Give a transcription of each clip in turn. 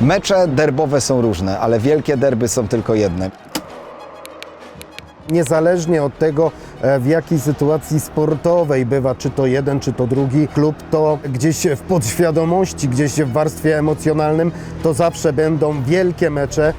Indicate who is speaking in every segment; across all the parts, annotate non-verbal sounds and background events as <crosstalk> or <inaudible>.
Speaker 1: Mecze derbowe są różne, ale wielkie derby są tylko jedne.
Speaker 2: Niezależnie od tego, e, w jakiej sytuacji sportowej bywa, czy to jeden, czy to drugi klub, to gdzieś w podświadomości, gdzieś w warstwie emocjonalnym, to zawsze będą wielkie mecze.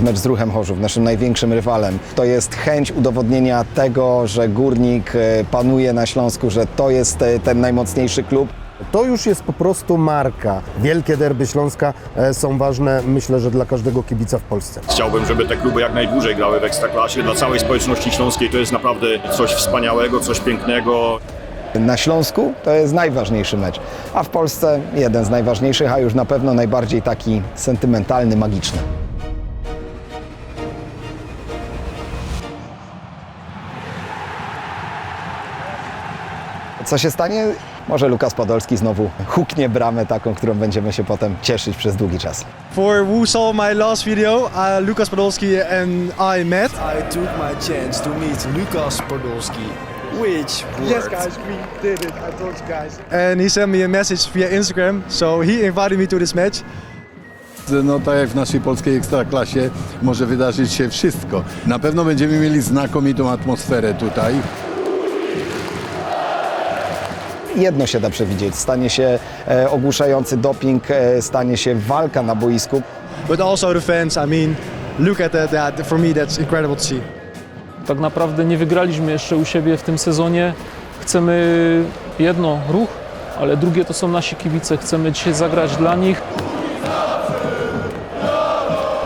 Speaker 1: Mecz z Ruchem Chorzów, naszym największym rywalem, to jest chęć udowodnienia tego, że Górnik e, panuje na Śląsku, że to jest e, ten najmocniejszy klub.
Speaker 2: To już jest po prostu marka. Wielkie derby Śląska e, są ważne, myślę, że dla każdego kibica w Polsce.
Speaker 3: Chciałbym, żeby te kluby jak najdłużej grały w Ekstraklasie. Dla całej społeczności śląskiej to jest naprawdę coś wspaniałego, coś pięknego.
Speaker 1: Na Śląsku to jest najważniejszy mecz, a w Polsce jeden z najważniejszych, a już na pewno najbardziej taki sentymentalny, magiczny. Co się stanie? Może Lukas Podolski znowu huknie bramę taką, którą będziemy się potem cieszyć przez długi czas.
Speaker 4: For who saw my last video, uh, Lucas Podolski and I met.
Speaker 5: I took my chance to meet Lukas Podolski, which
Speaker 4: Yes, guys, we did it. I told you guys. And he sent me a message via Instagram, so he invited me to this match.
Speaker 6: No tak jak w naszej polskiej ekstraklasie może wydarzyć się wszystko. Na pewno będziemy mieli znakomitą atmosferę tutaj.
Speaker 1: Jedno się da przewidzieć, stanie się e, ogłuszający doping, e, stanie się walka na boisku.
Speaker 4: But also the fans, I mean, look at that, that. For me, that's incredible to see.
Speaker 7: Tak naprawdę nie wygraliśmy jeszcze u siebie w tym sezonie. Chcemy jedno, ruch, ale drugie to są nasi kibice. Chcemy dzisiaj zagrać dla nich.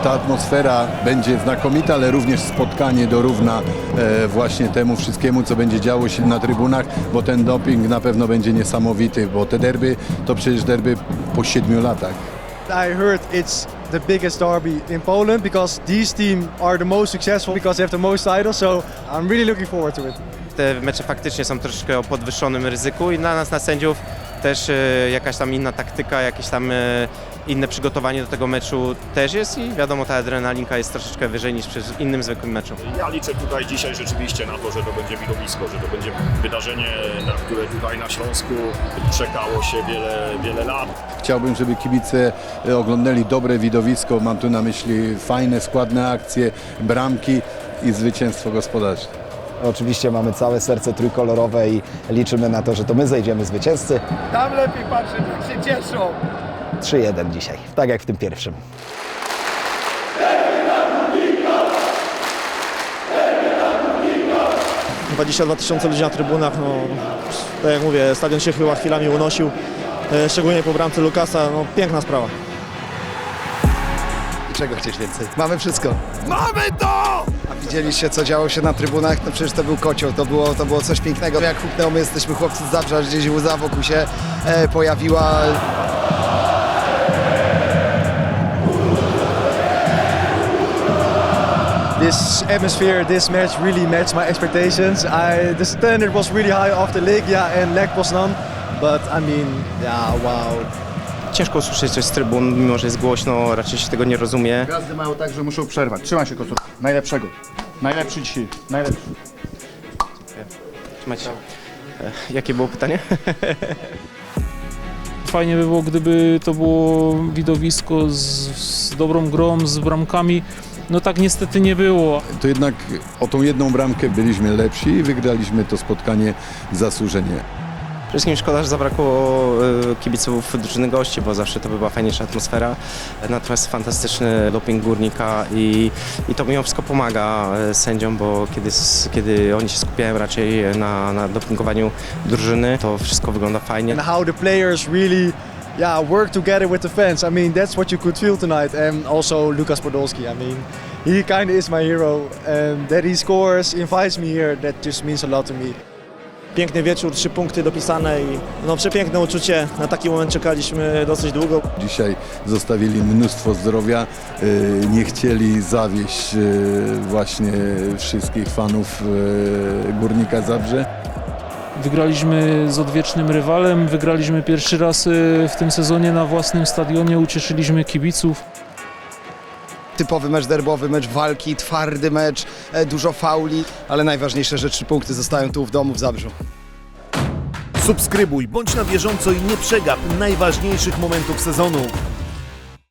Speaker 6: Ta atmosfera będzie znakomita, ale również spotkanie dorówna e, właśnie temu wszystkiemu, co będzie działo się na trybunach, bo ten doping na pewno będzie niesamowity, bo te derby to przecież derby po siedmiu latach.
Speaker 4: I heard it's the biggest derby in Poland because these teams are the most successful because they have the most titles. So I'm really looking forward to it.
Speaker 8: te mecze faktycznie są troszeczkę o podwyższonym ryzyku i dla nas, na sędziów, też e, jakaś tam inna taktyka, jakieś tam e, inne przygotowanie do tego meczu też jest i wiadomo, ta adrenalinka jest troszeczkę wyżej niż przy innym zwykłym meczu.
Speaker 3: Ja liczę tutaj dzisiaj rzeczywiście na to, że to będzie widowisko, że to będzie wydarzenie, na które tutaj na Śląsku czekało się wiele, wiele lat.
Speaker 6: Chciałbym, żeby kibice e, oglądali dobre widowisko, mam tu na myśli fajne, składne akcje, bramki i zwycięstwo gospodarzy.
Speaker 1: Oczywiście mamy całe serce trójkolorowe i liczymy na to, że to my zejdziemy zwycięzcy.
Speaker 5: Tam lepiej patrzeć, jak się cieszą.
Speaker 1: 3-1 dzisiaj, tak jak w tym pierwszym.
Speaker 9: 22 tysiące ludzi na trybunach, no tak jak mówię, stadion się chyba chwilami unosił, e, szczególnie po bramce Lukasa, no piękna sprawa.
Speaker 1: I czego chcieć więcej? Mamy wszystko. Mamy to! A widzieliście, co działo się na trybunach? No przecież to był kocioł, to było, to było coś pięknego. Jak huknęło, my jesteśmy chłopcy z Zabrza, gdzieś łza wokół się e, pojawiła.
Speaker 4: This atmosphere, this match really matched my expectations. I, the standard was really high after Legia and Lech Poznan, but I mean, yeah, wow.
Speaker 8: Ciężko usłyszeć coś z trybun, mimo że jest głośno, raczej się tego nie rozumie.
Speaker 10: Gwiazdy mają tak, że muszą przerwać. Trzymaj się kosur. Najlepszego. Najlepszy dzisiaj. Najlepszy.
Speaker 8: Trzymajcie. E, Jakie było pytanie? <laughs>
Speaker 7: Fajnie by było, gdyby to było widowisko z, z dobrą grą, z bramkami. No tak niestety nie było.
Speaker 6: To jednak o tą jedną bramkę byliśmy lepsi i wygraliśmy to spotkanie zasłużenie.
Speaker 8: Wszystkim szkoda, że zabrakło e, kibiców drużyny gości, bo zawsze to by była fajniejsza atmosfera. Natomiast fantastyczny doping górnika i, i to mimo wszystko pomaga e, sędziom, bo kiedy, kiedy oni się skupiają raczej na, na dopingowaniu drużyny, to wszystko wygląda fajnie.
Speaker 4: And how the players really, yeah, work together with the fans. I mean, that's what you could feel tonight. And also Lucas Podolski. I mean, he kind of is my hero. And that he scores, invites me here, that just means a lot to me.
Speaker 9: Piękny wieczór, trzy punkty dopisane i no przepiękne uczucie, na taki moment czekaliśmy dosyć długo.
Speaker 6: Dzisiaj zostawili mnóstwo zdrowia, y, nie chcieli zawieść y, właśnie wszystkich fanów y, Górnika Zabrze.
Speaker 7: Wygraliśmy z odwiecznym rywalem, wygraliśmy pierwszy raz w tym sezonie na własnym stadionie, ucieszyliśmy kibiców.
Speaker 1: Typowy mecz derbowy, mecz walki, twardy mecz, e, dużo fauli, ale najważniejsze, że trzy punkty zostają tu w domu w Zabrzu.
Speaker 11: Subskrybuj, bądź na bieżąco i nie przegap najważniejszych momentów sezonu.